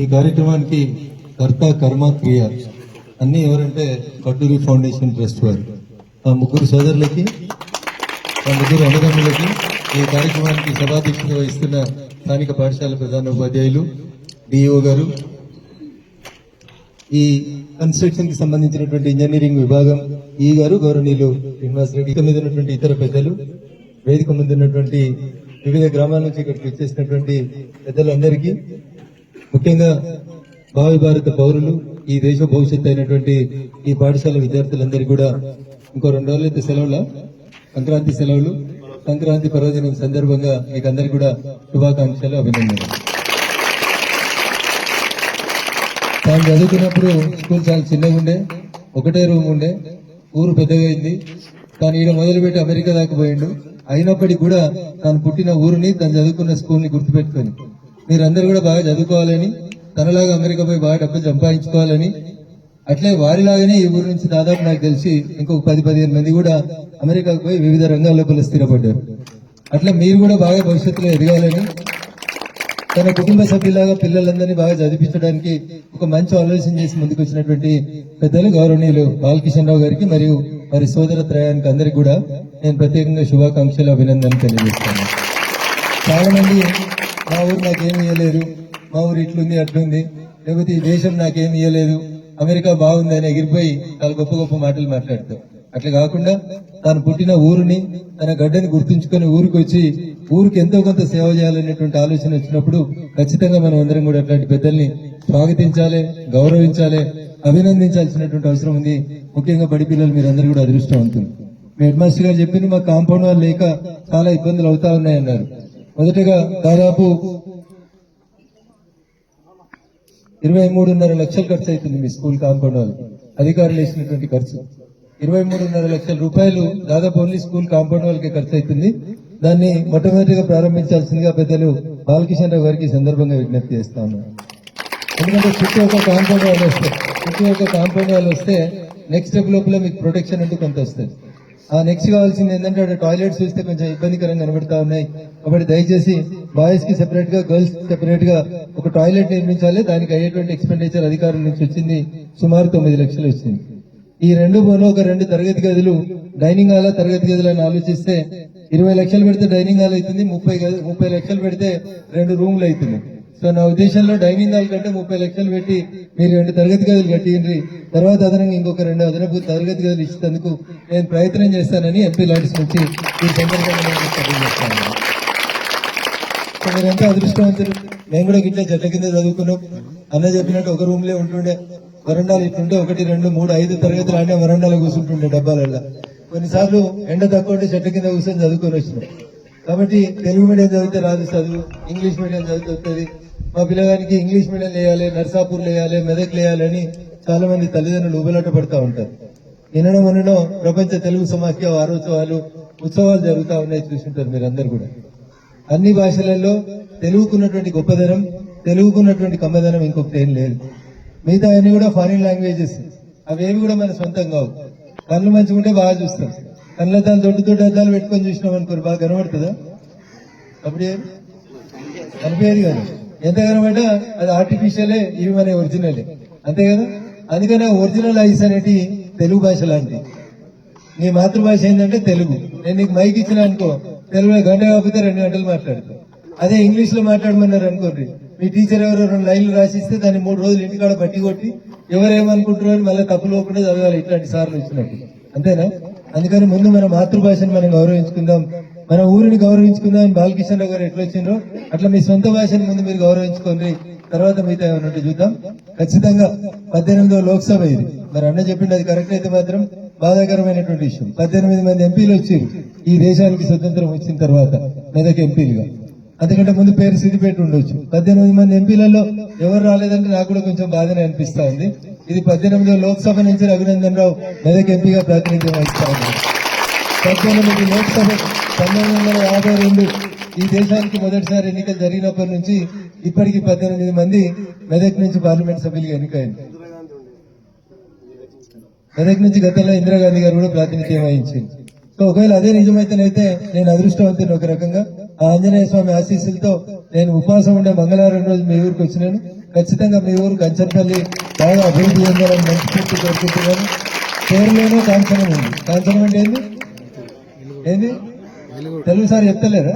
ఈ కార్యక్రమానికి కర్త కర్మ క్రియ. అన్ని ఎవరంటే కట్టూరి ఫౌండేషన్ ట్రస్ట్ వారు. ఆ ముగ్గురు సోదరులకి ఆ ముగ్గురు అన్నదమ్ములకి ఈ కార్యక్రమానికి సభాధ్యక్షత వహిస్తున్న స్థానిక పాఠశాల ప్రధాన ఉపాధ్యాయులు డిఓ గారు. ఈ కన్స్ట్రక్షన్కి సంబంధించినటువంటి ఇంజనీరింగ్ విభాగం ఈ గారు గౌరవనీయులు శ్రీనివాస్ రెడ్డి. మీద ఉన్నటువంటి ఇతర పెద్దలు వేదిక ముందున్నటువంటి వివిధ గ్రామాల నుంచి ఇక్కడికి వచ్చేసినటువంటి పెద్దలందరికీ ముఖ్యంగా భావి భారత పౌరులు ఈ దేశ భవిష్యత్తు అయినటువంటి ఈ పాఠశాల విద్యార్థులందరికీ కూడా ఇంకో రెండు రోజులు అయితే సెలవుల? సంక్రాంతి సెలవులు. సంక్రాంతి పర్వదినం సందర్భంగా మీకు అందరికీ కూడా శుభాకాంక్షలు అభినందనలు. తాను చదువుకున్నప్పుడు స్కూల్ చాలా చిన్నగా ఉండే ఒకటే రూమ్ ఉండే ఊరు పెద్దగా అయింది. తాను ఈడ మొదలుపెట్టి అమెరికా దాకా పోయిండు. అయినప్పటికీ కూడా తాను పుట్టిన ఊరిని తను చదువుకున్న స్కూల్ని గుర్తుపెట్టుకొని మీరందరూ కూడా బాగా చదువుకోవాలని తనలాగా అమెరికా పోయి బాగా డబ్బులు సంపాదించుకోవాలని. అట్లే వారిలాగానే ఈ ఊరు నుంచి దాదాపు నాకు తెలిసి ఇంకొక పది పదిహేను మంది కూడా అమెరికాకు పోయి వివిధ రంగాల్లో పిల్లలు స్థిరపడ్డారు. అట్లా మీరు కూడా బాగా భవిష్యత్తులో ఎదగాలని తన కుటుంబ సభ్యులాగా పిల్లలందరినీ బాగా చదివించడానికి ఒక మంచి ఆలోచన చేసి ముందుకు వచ్చినటువంటి పెద్దలు గౌరవనీయులు బాలకిషన్ రావు గారికి మరియు వారి సోదర త్రయానికి అందరికి కూడా నేను ప్రత్యేకంగా శుభాకాంక్షలు అభినందనలు తెలియజేస్తాను చాలా మంది మా ఊరు నాకేమి ఇవ్వలేదు మా ఊరు ఇట్లుంది అట్లుంది. లేకపోతే ఈ దేశం నాకేమి ఇవ్వలేదు అమెరికా బాగుంది అని ఎగిరిపోయి చాలా గొప్ప గొప్ప మాటలు మాట్లాడతాం అట్లా కాకుండా తాను పుట్టిన ఊరిని తన గడ్డని గుర్తుంచుకొని ఊరికి వచ్చి ఊరికి ఎంతో కొంత సేవ చేయాలనేటువంటి ఆలోచన వచ్చినప్పుడు ఖచ్చితంగా మనం అందరం కూడా అట్లాంటి పెద్దల్ని స్వాగతించాలి గౌరవించాలి అభినందించాల్సినటువంటి అవసరం ఉంది. ముఖ్యంగా బడి పిల్లలు మీరందరూ కూడా అదృష్టవంతులు. మీ హెడ్ మాస్టర్ గారు చెప్పింది మా కాంపౌండ్ వాళ్ళు లేక చాలా ఇబ్బందులు అవుతా ఉన్నాయన్నారు. మొదటగా దాదాపు ఇరవై మూడున్నర లక్షలు ఖర్చు అవుతుంది మీ స్కూల్ కాంపౌండ్ వాళ్ళు అధికారులు వేసినటువంటి ఖర్చు. ఇరవై మూడున్నర లక్షల రూపాయలు దాదాపు ఓన్లీ స్కూల్ కాంపౌండ్ వాళ్ళకే ఖర్చు అవుతుంది దాన్ని మొట్టమొదటిగా ప్రారంభించాల్సిందిగా పెద్దలు బాలకిషన్ రావు గారికి సందర్భంగా విజ్ఞప్తి చేస్తాను ఎందుకంటే చుట్టూ ఒక కాంపౌండ్ వాళ్ళు వస్తే చుట్టూ ఒక కాంపౌండ్ వాళ్ళు వస్తే నెక్స్ట్ స్టెప్ లోపల మీకు ప్రొటెక్షన్ అంటూ కొంత వస్తుంది. నెక్స్ట్ కావాల్సింది ఏంటంటే అక్కడ టాయిలెట్స్ చూస్తే కొంచెం ఇబ్బందికరంగా కనబడతా ఉన్నాయి. కాబట్టి దయచేసి బాయ్స్కి సెపరేట్గా గర్ల్స్ సెపరేట్గా ఒక టాయిలెట్ నిర్మించాలి. దానికి అయ్యేటువంటి ఎక్స్పెండిచర్ అధికారుల నుంచి వచ్చింది. సుమారు తొమ్మిది లక్షలు వచ్చింది. ఈ రెండు పోను ఒక రెండు తరగతి గదులు డైనింగ్ హాల్ తరగతి గదులు అని ఆలోచిస్తే ఇరవై లక్షలు పెడితే డైనింగ్ హాల్ అవుతుంది ముప్పై గది ముప్పై లక్షలు పెడితే రెండు రూమ్లు అవుతుంది సో నా ఉద్దేశంలో డైనింగ్ హాల్ కంటే ముప్పై లక్షలు పెట్టి మీరు రెండు తరగతి గదులు కట్టిండ్రి. తర్వాత అదనంగా ఇంకొక రెండు అదనపు తరగతి గదులు ఇచ్చేందుకు నేను ప్రయత్నం చేస్తానని ఎంపీ లాంటి నుంచి ఈ సందర్భంగా నేను తెలియజేస్తాను మీరంతా అదృష్టవంతులు. మేము కూడా గిట్లా చెట్ల కింద చదువుకున్నాం. అన్న చెప్పినట్టు ఒక రూమ్ లే ఉంటుండే. వరండాలు ఇట్లుంటే ఒకటి రెండు మూడు ఐదు తరగతులు ఆడే వరండాలో కూర్చుంటుండే డబ్బాలలో కొన్నిసార్లు ఎండ తక్కువ ఉంటే చెట్ల కింద కూర్చొని చదువుకొని వచ్చినాం. కాబట్టి తెలుగు మీడియం చదివితే రాదు చదువు ఇంగ్లీష్ మీడియం చదివితే వస్తుంది మా పిల్లగానికి ఇంగ్లీష్ మీడియం వేయాలి నర్సాపూర్ వేయాలి మెదక్ వేయాలని చాలా మంది తల్లిదండ్రులు ఉబలాట పడతా ఉంటారు. నిన్న మొన్ననో ప్రపంచ తెలుగు సమాఖ్య వారోత్సవాలు ఉత్సవాలు జరుగుతా ఉన్నాయి చూసింటారు మీరందరూ కూడా. అన్ని భాషలలో తెలుగుకున్నటువంటి గొప్పదనం తెలుగుకున్నటువంటి కమ్మదనం ఇంకొకటి ఏం లేదు. మిగతా అన్ని కూడా ఫారిన్ లాంగ్వేజెస్ అవేవి కూడా మన సొంతం కావు. కళ్ళు మంచిగా ఉంటే బాగా చూస్తాం కళ్ళ దాని దొడ్డు దొడ్డు అద్దాలు పెట్టుకొని చూసినాం అనుకోరు. బాగా కనబడుతుందా? అప్పుడే కనిపించేది కదా. ఎంత కనబడ్డా? అది ఆర్టిఫిషియలే ఇవి మన ఒరిజినలే అంతే కదా? అందుకనే ఒరిజినల్ ఐస్ అనేటి తెలుగు భాష లాంటి నీ మాతృభాష ఏంటంటే తెలుగు. నేను నీకు మైక్ ఇచ్చిన అనుకో తెలుగులో గంట కాకపోతే రెండు గంటలు మాట్లాడతా. అదే ఇంగ్లీష్లో మాట్లాడమన్నారు అనుకోండి. మీ టీచర్ ఎవరో రెండు లైన్లు రాసిస్తే దాన్ని మూడు రోజులు ఇంటికాడ బట్టి కొట్టి ఎవరేమనుకుంటున్నారు మళ్ళీ తప్పు లోపలే చదవాలి ఇట్లాంటి సార్లు ఇచ్చినట్టు అంతేనా? అందుకని ముందు మన మాతృభాషను మనం గౌరవించుకుందాం. మన ఊరిని గౌరవించుకుందాం అని బాలకిషన్ గారు ఎట్లా వచ్చిండ్రో అట్లా మీ సొంత భాషను ముందు మీరు గౌరవించుకోండి. తర్వాత మిగతా ఏమన్నట్టు చూద్దాం. ఖచ్చితంగా పద్దెనిమిదో లోక్సభ ఇది. మరి అన్న చెప్పింది అది కరెక్ట్ అయితే మాత్రం బాధాకరమైనటువంటి విషయం. పద్దెనిమిది మంది ఎంపీలు వచ్చారు. ఈ దేశానికి స్వతంత్రం వచ్చిన తర్వాత మెదక్ ఎంపీలుగా. అంతకంటే ముందు పేరు సిద్దిపేట ఉండొచ్చు. పద్దెనిమిది మంది ఎంపీలలో ఎవరు రాలేదంటే నాకు కూడా కొంచెం బాధనే అనిపిస్తా ఉంది. ఇది పద్దెనిమిదో లోక్సభ నుంచి రఘునందన్ రావు మెదక్ ఎంపీగా ప్రాతినిధ్యం వహిస్తా ఉన్నారు పద్దెనిమిది లోక్సభ పంతొమ్మిది వందల యాభై రెండు ఈ దేశానికి మొదటిసారి ఎన్నికలు జరిగినప్పటి నుంచి ఇప్పటికి పద్దెనిమిది మంది మెదక్ నుంచి పార్లమెంట్ సభ్యులుగా ఎన్నికైంది. మెదక్ నుంచి గతంలో ఇందిరాగాంధీ గారు కూడా ప్రాతినిధ్యం వహించింది. సో ఒకవేళ అదే నిజమైతేనైతే నేను అదృష్టవంతుని ఒక రకంగా ఆంజనేయ స్వామి ఆశీస్సులతో నేను ఉపవాసం ఉండే మంగళవారం రోజు మీ ఊరికి వచ్చినాను. ఖచ్చితంగా మీ ఊరు కంచనపల్లి బాగా అభివృద్ధి చెందాలని మనస్ఫూర్తి కోరుకుంటున్నాను. పేరులోనే కాంచనం ఉంది. కాంచనం అంటే ఏంది? ఏంది? తెలుగు సార్ చెప్తలేరా?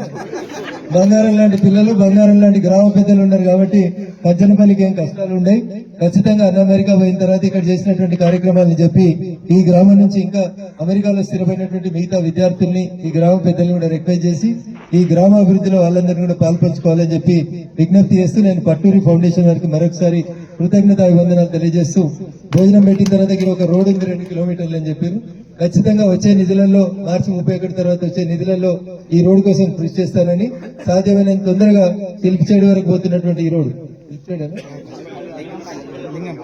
బంగారం లాంటి పిల్లలు బంగారం లాంటి గ్రామ పెద్దలు ఉన్నారు కాబట్టి కంచనపల్లికి ఏం కష్టాలు ఉన్నాయి ఖచ్చితంగా అన్న అమెరికా పోయిన తర్వాత ఇక్కడ చేసినటువంటి కార్యక్రమాలను చెప్పి ఈ గ్రామం నుంచి ఇంకా అమెరికాలో స్థిరమైనటువంటి మిగతా విద్యార్థుల్ని ఈ గ్రామ పెద్దల్ని కూడా రిక్వెస్ట్ చేసి ఈ గ్రామ అభివృద్ధిలో వాళ్ళందరినీ కూడా పాల్పంచుకోవాలని చెప్పి విజ్ఞప్తి చేస్తూ నేను పట్టూరి ఫౌండేషన్ వారికి మరొకసారి కృతజ్ఞత అభివందనాలు తెలియజేస్తూ భోజనం పెట్టిన తర్వాత ఇక్కడ ఒక రోడ్ ఉంది రెండు కిలోమీటర్లు అని చెప్పారు. ఖచ్చితంగా వచ్చే నిధులలో మార్చి ముప్పై ఒకటి తర్వాత వచ్చే నిధులలో ఈ రోడ్డు కోసం కృషి చేస్తానని సాధ్యమైనంత తొందరగా పిలిపిచేడు వరకు పోతున్నటువంటి ఈ రోడ్డు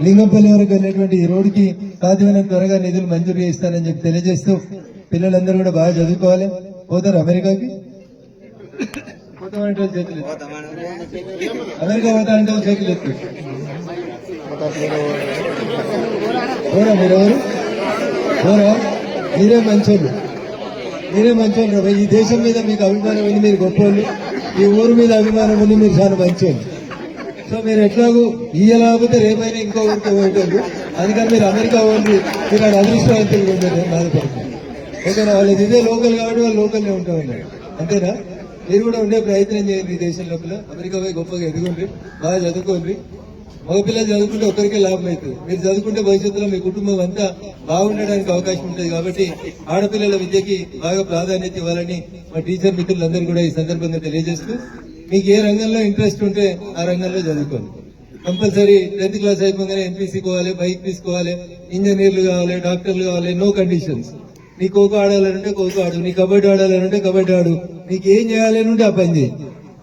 లింగంపల్లి వరకు వెళ్ళేటువంటి ఈ రోడ్డుకి సాధ్యమైనంత త్వరగా నిధులు మంజూరు చేస్తానని చెప్పి తెలియజేస్తూ పిల్లలందరూ కూడా బాగా చదువుకోవాలి. పోతారు అమెరికాకి? అమెరికా పోతా అంటే చేతులు ఎత్తు. పోరా మీరెవరు? పోరా? మీరే మంచోళ్ళు. మీరే మంచోళ్ళు. ఈ దేశం మీద మీకు అభిమానం ఉంది మీరు గొప్పోళ్ళు. ఈ ఊరు మీద అభిమానం ఉంది మీరు చాలా మంచోళ్ళు. సో మీరు ఎట్లాగూ ఇయ్యలేకపోతే రేపైనా ఇంకో ఊరికి పోయేటోళ్ళు. అందుకని మీరు అమెరికా పోండి. మీరు ఆడ అదృష్టవంతులు ఉంటారు నేను బాధపడుతున్నాను ఓకేనా? వాళ్ళది ఇదే లోకల్ కాబట్టి వాళ్ళు లోకల్నే ఉంటా ఉన్నారు అంతేనా? మీరు కూడా ఉండే ప్రయత్నం చేయండి ఈ దేశం లోపల. అమెరికా పోయి గొప్పగా ఎదుగుండ్రి. బాగా చదువుకోండి మగపిల్లలు చదువుకుంటే ఒక్కరికే లాభం అవుతుంది మీరు చదువుకుంటే భవిష్యత్తులో మీ కుటుంబం అంతా బాగుండడానికి అవకాశం ఉంటుంది కాబట్టి ఆడపిల్లల విద్యకి బాగా ప్రాధాన్యత ఇవ్వాలని మా టీచర్ మిత్రులందరూ కూడా ఈ సందర్భంగా తెలియజేస్తూ మీకు ఏ రంగంలో ఇంట్రెస్ట్ ఉంటే ఆ రంగంలో చదువుకోండి. కంపల్సరీ టెన్త్ క్లాస్ అయిపోగానే ఎంపీసీ పోవాలి బైక్ తీసుకోవాలి ఇంజనీర్లు కావాలి డాక్టర్లు కావాలి నో కండిషన్స్ నీ ఖోఖో ఆడాలంటే ఖోఖో ఆడు నీ కబడ్డీ ఆడాలంటే కబడ్డీ ఆడు నీకు ఏం చేయాలని ఉంటే ఆ పని చేయి.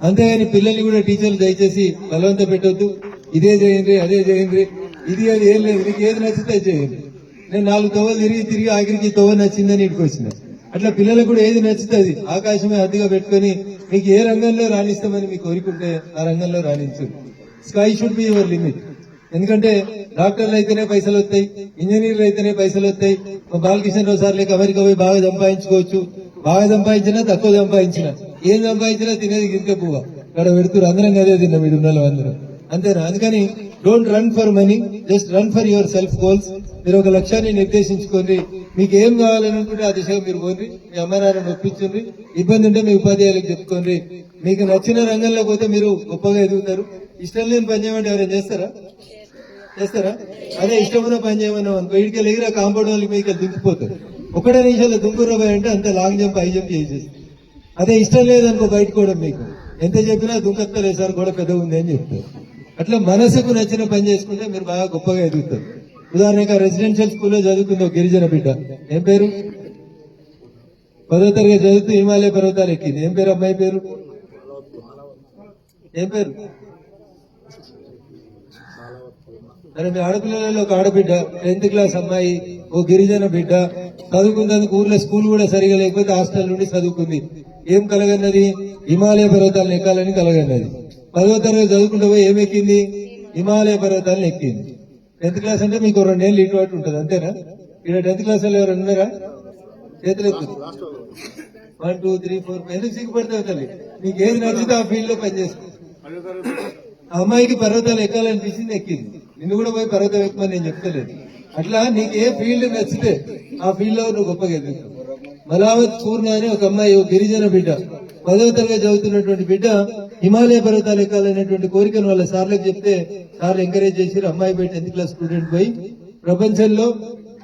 అంతేగాని పిల్లల్ని కూడా టీచర్లు దయచేసి బలవంత పెట్టొద్దు. ఇదే చేయండి అదే చేయండి ఇది అది ఏం లేదు నీకు ఏది నచ్చితే చేయండి. నేను నాలుగు తవ్వలు తిరిగి తిరిగి ఆఖరికి తవ్వ నచ్చిందని ఇంటికి వచ్చినా అట్లా పిల్లలకు కూడా ఏది నచ్చుతుంది ఆకాశమే అద్దెగా పెట్టుకొని మీకు ఏ రంగంలో రాణిస్తామని మీకు కోరుకుంటే ఆ రంగంలో రాణించు. Sky should be your limit ఎందుకంటే డాక్టర్లు అయితేనే పైసలు వస్తాయి ఇంజనీర్లు అయితేనే పైసలు వస్తాయి. మా సార్ లేక అమెరికా పోయి బాగా సంపాదించుకోవచ్చు. బాగా సంపాదించినా తక్కువ సంపాదించినా. ఏం సంపాదించినా తినేది గింత పువ్వ. ఇక్కడ పెడుతురు అందరం కదే తిన్నాం ఇది ఉన్న అందరం. అంతేనా? అందుకని don't run for money just run for yourself goals మీరు ఒక లక్ష్యాన్ని నిర్దేశించుకోండి. మీకు ఏం కావాలని అనుకుంటే ఆ దిశగా మీరు పోండి. మీ అమ్మ ఒప్పించండి. ఇబ్బంది ఉంటే మీ ఉపాధ్యాయులకు చెప్పుకోండి. మీకు నచ్చిన రంగంలో పోతే మీరు గొప్పగా ఎదుగుతారు. ఇష్టం లేని పని చేయమంటే ఎవరైనా చేస్తారా? చేస్తారా? అదే ఇష్టమైన పని చేయమన్నాం అనుకో ఇడికి కాంపౌండ్ వాళ్ళకి మీకు దింపిపోతారు ఒకటే నిమిషాలు దుంకుర అంటే అంత లాంగ్ జంప్ హై జంప్ చేసేస్తారు అదే ఇష్టం లేదనుకో బయటకోవడం కూడా మీకు. ఎంత చెప్పినా దుంకత్తలేదు సార్ కూడా పెద్ద ఉంది అని చెప్తారు. అట్లా మనసుకు నచ్చిన పని చేసుకుంటే మీరు బాగా గొప్పగా ఎదుగుతారు. ఉదాహరణగా రెసిడెన్షియల్ స్కూల్లో చదువుకుంది ఒక గిరిజన బిడ్డ. ఏం పేరు? పదో తరగతి చదువుతూ హిమాలయ పర్వతాలు ఎక్కింది. ఏం పేరు అమ్మాయి పేరు? ఏం పేరు? మరి మీ ఆడపిల్లలలో ఒక ఆడబిడ్డ టెన్త్ క్లాస్ అమ్మాయి ఓ గిరిజన బిడ్డ చదువుకున్నందుకు ఊర్లో స్కూల్ కూడా సరిగా లేకపోతే హాస్టల్ నుండి చదువుకుంది. ఏం కలగన్నది? హిమాలయ పర్వతాలను ఎక్కాలని కలగన్నది. పదవ తరగతి చదువుకుంటూ పోయి ఏం ఎక్కింది? హిమాలయ పర్వతాలను ఎక్కింది. టెన్త్ క్లాస్ అంటే మీకు రెండేళ్ళు ఇటు అటు ఉంటుంది అంతేనా? ఇక్కడ టెన్త్ క్లాస్ వాళ్ళు ఎవరు ఉన్నారా? చేతులు వన్ టూ త్రీ ఫోర్ ఎందుకు సిగ్గుపడతావు తల్లి? నీకు ఏది నచ్చితే ఆ ఫీల్డ్లో పనిచేసుకో ఆ అమ్మాయికి పర్వతాలు ఎక్కాలనిపించింది ఎక్కింది. నిన్ను కూడా పోయి పర్వతం ఎక్కమని నేను చెప్తలేదు. అట్లా నీకు ఏ ఫీల్డ్ నచ్చితే ఆ ఫీల్డ్లో నువ్వు గొప్పగా ఎదుగుతావు. మలావత్ పూర్ణ అని ఒక అమ్మాయి ఒక గిరిజన బిడ్డ. పదవ తరగతి చదువుతున్నటువంటి బిడ్డ హిమాలయ పర్వతాలు ఎక్కాలనేటువంటి కోరికను వాళ్ళ సార్లకు చెప్తే సార్లు ఎంకరేజ్ చేసి అమ్మాయి బయట టెన్త్ క్లాస్ స్టూడెంట్ పోయి ప్రపంచంలో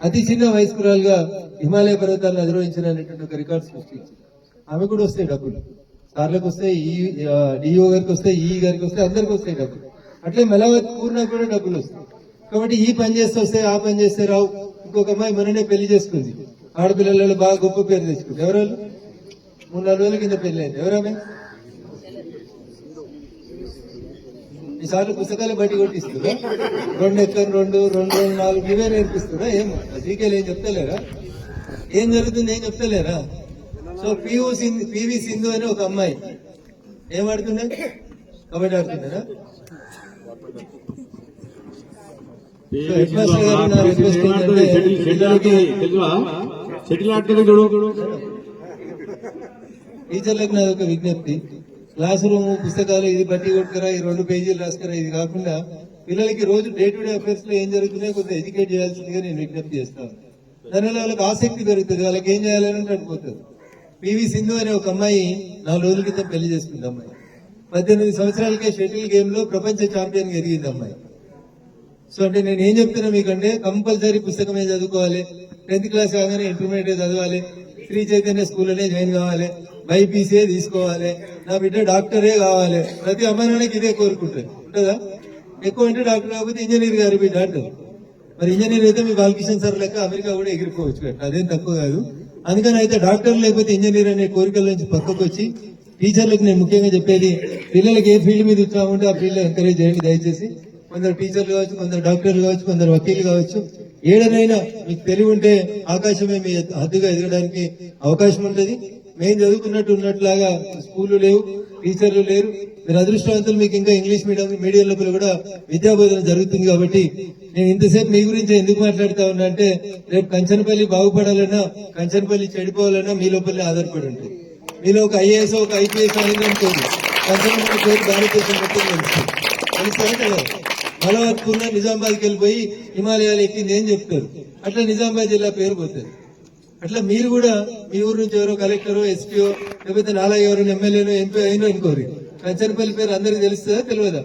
అతి చిన్న వయస్కురాలుగా హిమాలయ పర్వతాలను అధిరోహించిన అనేటువంటి ఒక రికార్డ్ సృష్టించింది. ఆమె కూడా వస్తాయి డబ్బులు. సార్లకు వస్తాయి ఈ డిఓ గారికి వస్తాయి ఈ e గారికి వస్తాయి అందరికి వస్తాయి డబ్బులు. అట్లే మెలవత్ పూర్ణ కూడా డబ్బులు వస్తాయి. కాబట్టి ఈ పని చేస్తే వస్తాయి ఆ పని చేస్తే రావు. ఇంకొక అమ్మాయి మననే పెళ్ళి చేసుకుంది. ఆడపిల్లలలో బాగా గొప్ప పేరు తెచ్చుకుంది. ఎవరు మూడు నాలుగు రోజుల కింద పెళ్ళి అయింది. ఎవరామె ఈసారి పుస్తకాలు బయట కొట్టిస్తున్నా రెండు ఎక్కరు రెండు రెండు రెండు నాలుగు ఇవే నేర్పిస్తున్నా ఏం జీకేలు ఏం చెప్తలేరా? ఏం జరుగుతుంది ఏం చెప్తలేరా? So PU Sindhu PV Sindhu అని ఒక అమ్మాయి ఏం ఆడుతుండే? కబడ్డీ ఆడుతుండేనా? ఆడుతుంది టీచర్లకు నాది ఒక విజ్ఞప్తి. క్లాస్ రూమ్ పుస్తకాలు ఇది బట్టి కొట్టుకరా ఈ రెండు పేజీలు రాసుకురా ఇది కాకుండా పిల్లలకి రోజు డే టు డే అఫేర్స్లో ఏం జరుగుతున్నాయో కొంత ఎడ్యుకేట్ చేయాల్సిందిగా నేను విజ్ఞప్తి చేస్తాను దానివల్ల వాళ్ళకి ఆసక్తి పెరుగుతుంది వాళ్ళకి ఏం చేయాలని అడిపోతుంది పివి సింధు అనే ఒక అమ్మాయి నాలుగు రోజుల క్రితం పెళ్ళి చేసుకుంది అమ్మాయి. పద్దెనిమిది సంవత్సరాలకే షటిల్ గేమ్లో ప్రపంచ ఛాంపియన్ ఎదిగింది అమ్మాయి. సో అంటే నేను ఏం చెప్తున్నా మీకంటే కంపల్సరీ పుస్తకమే చదువుకోవాలి. టెన్త్ క్లాస్ కాగానే ఇంటర్మీడియట్ చదవాలి. శ్రీ చైతన్య స్కూల్లోనే జాయిన్ కావాలి. బైపీసీఏ తీసుకోవాలి? నా బిడ్డ డాక్టరే కావాలి? ప్రతి అమ్మాయినానికి ఇదే కోరుకుంటారు. ఉంటుందా? ఎక్కువ అంటే డాక్టర్ కాకపోతే ఇంజనీర్ గారు బిడ్డ అంటారు. మరి ఇంజనీర్ అయితే మీ బాలకిషన్ సార్ లెక్క అమెరికా కూడా ఎగిరిపోవచ్చు అదేం తక్కువ కాదు. అందుకని అయితే డాక్టర్ లేకపోతే ఇంజనీర్ అనే కోరికల నుంచి పక్కకు వచ్చి టీచర్లకు నేను ముఖ్యంగా చెప్పేది పిల్లలకి ఏ ఫీల్డ్ మీద ఉత్సాహం ఉంటే ఆ ఫీల్డ్ ఎంకరేజ్ చేయండి దయచేసి. కొందరు టీచర్లు కావచ్చు కొందరు డాక్టర్లు కావచ్చు కొందరు వకీలు కావచ్చు. ఏడనైనా మీకు తెలివి ఉంటే ఆకాశమే మీ హద్దుగా ఎదగడానికి అవకాశం ఉంటుంది. మేము చదువుకున్నట్టు ఉన్నట్లాగా స్కూళ్ళు లేవు టీచర్లు లేరు. మీరు అదృష్టవంతులు మీకు ఇంకా ఇంగ్లీష్ మీడియం మీడియం లోపల కూడా విద్యాబోధన జరుగుతుంది కాబట్టి నేను ఇంతసేపు మీ గురించి ఎందుకు మాట్లాడుతా ఉన్నా అంటే రేపు కంచనపల్లి బాగుపడాలన్నా కంచనపల్లి చెడిపోవాలన్నా మీ లోపలనే ఆధారపడి ఉంటుంది. మీలో ఒక ఐఏఎస్ ఒక ఐపీఎస్ అనేది కంచనపల్లి పేరు భారతదేశం మొత్తం తెలుస్తుంది కదా నిజామాబాద్కి వెళ్ళిపోయి హిమాలయాలు ఎక్కింది ఏం చెప్తారు? అట్లా నిజామాబాద్ జిల్లా పేరు పోతుంది. అట్లా మీరు కూడా మీ ఊరు నుంచి ఎవరో కలెక్టరో ఎస్పీఓ లేకపోతే నాలా ఎవరో ఎమ్మెల్యేనో ఎంపీ అయినో అనుకోరు. కంచనపల్లి పేరు అందరికి తెలుస్తుందా తెలియదా?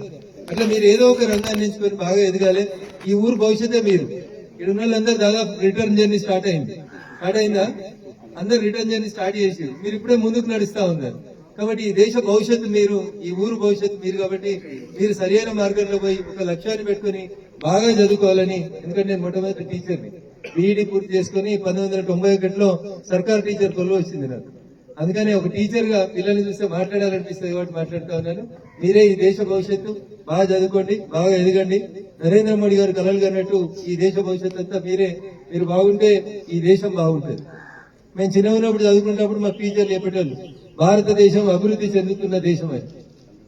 అట్లా మీరు ఏదో ఒక రంగాన్ని ఎంచుకొని బాగా ఎదగాలి. ఈ ఊరు భవిష్యత్తే మీరు. ఇక్కడ ఉన్న వాళ్ళందరూ దాదాపు రిటర్న్ జర్నీ స్టార్ట్ అయింది. స్టార్ట్ అయిందా? అందరు రిటర్న్ జర్నీ స్టార్ట్ చేసి మీరు ఇప్పుడే ముందుకు నడుస్తా ఉన్నారు. కాబట్టి ఈ దేశ భవిష్యత్తు మీరు ఈ ఊరు భవిష్యత్తు మీరు కాబట్టి మీరు సరైన మార్గంలో పోయి ఒక లక్ష్యాన్ని పెట్టుకొని బాగా చదువుకోవాలని ఎందుకంటే నేను మొట్టమొదటి టీచర్ని బీఈడి పూర్తి చేసుకుని పంతొమ్మిది వందల తొంభై ఒకటిలో సర్కార్ టీచర్ కొలువు వచ్చింది నాకు. అందుకని ఒక టీచర్గా పిల్లల్ని చూస్తే మాట్లాడాలనిపిస్తుంది కాబట్టి మాట్లాడుతా ఉన్నాను. మీరే ఈ దేశ భవిష్యత్తు బాగా చదువుకోండి బాగా ఎదగండి. నరేంద్ర మోడీ గారు కలలు కన్నట్టు ఈ దేశ భవిష్యత్తు అంతా మీరే మీరు బాగుంటే ఈ దేశం బాగుంటుంది. మేము చిన్న ఉన్నప్పుడు చదువుకున్నప్పుడు మా టీచర్లు చెప్పేటోళ్ళు భారతదేశం అభివృద్ధి చెందుతున్న దేశం అని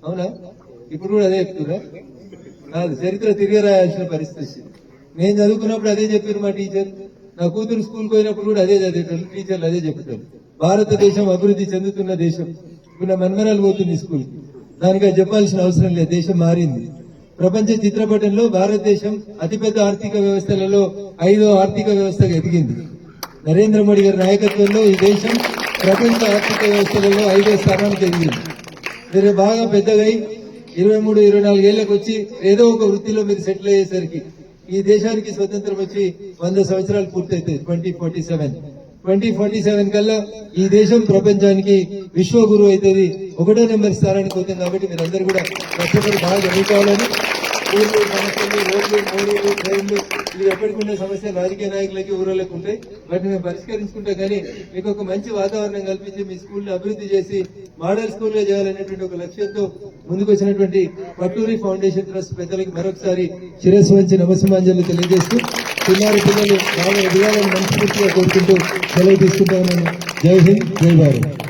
అవునా? ఇప్పుడు కూడా అదే చెప్తున్నా. కాదు చరిత్ర తిరిగి రాయాల్సిన పరిస్థితి. నేను చదువుకున్నప్పుడు అదే చెప్పారు మా టీచర్. నా కూతురు స్కూల్కి పోయినప్పుడు కూడా అదే చదివేటోళ్ళు. టీచర్లు అదే చెప్తారు భారతదేశం అభివృద్ధి చెందుతున్న దేశం. ఇప్పుడు నా మన్మరాలు పోతుంది స్కూల్కి. దానికి చెప్పాల్సిన అవసరం లేదు. దేశం మారింది. ప్రపంచ చిత్రపటంలో భారతదేశం అతిపెద్ద ఆర్థిక వ్యవస్థలలో ఐదో ఆర్థిక వ్యవస్థగా ఎదిగింది. నరేంద్ర మోడీ గారి నాయకత్వంలో ఈ దేశం ప్రపంచ ఆర్థిక వ్యవస్థలలో ఐదో స్థానానికి ఎదిగింది. మీరు బాగా పెద్దగై ఇరవై మూడు ఇరవై నాలుగేళ్ళకు వచ్చి ఏదో ఒక వృత్తిలో మీరు సెటిల్ అయ్యేసరికి ఈ దేశానికి స్వతంత్రం వచ్చి వంద సంవత్సరాలు పూర్తయితే twenty forty seven twenty forty seven కల్లా ఈ దేశం ప్రపంచానికి విశ్వగురు అవుతుంది. ఒకటో నెంబర్ స్థానానికి పోతుంది కాబట్టి మీరు కూడా కష్టపడి బాగా చదువుకోవాలని. ఊర్లు సమస్యలు రోడ్లు మోడీలు ట్రైన్లు ఇవి ఎప్పటికుండే సమస్యలు రాజకీయ నాయకులకి ఊరలకు ఉంటాయి. వాటిని పరిష్కరించుకుంటే కానీ మీకు ఒక మంచి వాతావరణం కల్పించి మీ స్కూల్ని అభివృద్ధి చేసి మోడల్ స్కూల్లో చేయాలనేటువంటి ఒక లక్ష్యంతో ముందుకు వచ్చినటువంటి పట్టూరి ఫౌండేషన్ ట్రస్ట్ పెద్దలకి మరొకసారి శిరస్సు వంచి నమస్సుమాంజలు తెలియజేస్తూ చిన్నారి పిల్లలు బాగా ఎదగాలని మనస్ఫూర్తిగా కోరుకుంటూ సెలవు తీసుకుంటా ఉన్నాను జై హింద్ జై భారత్.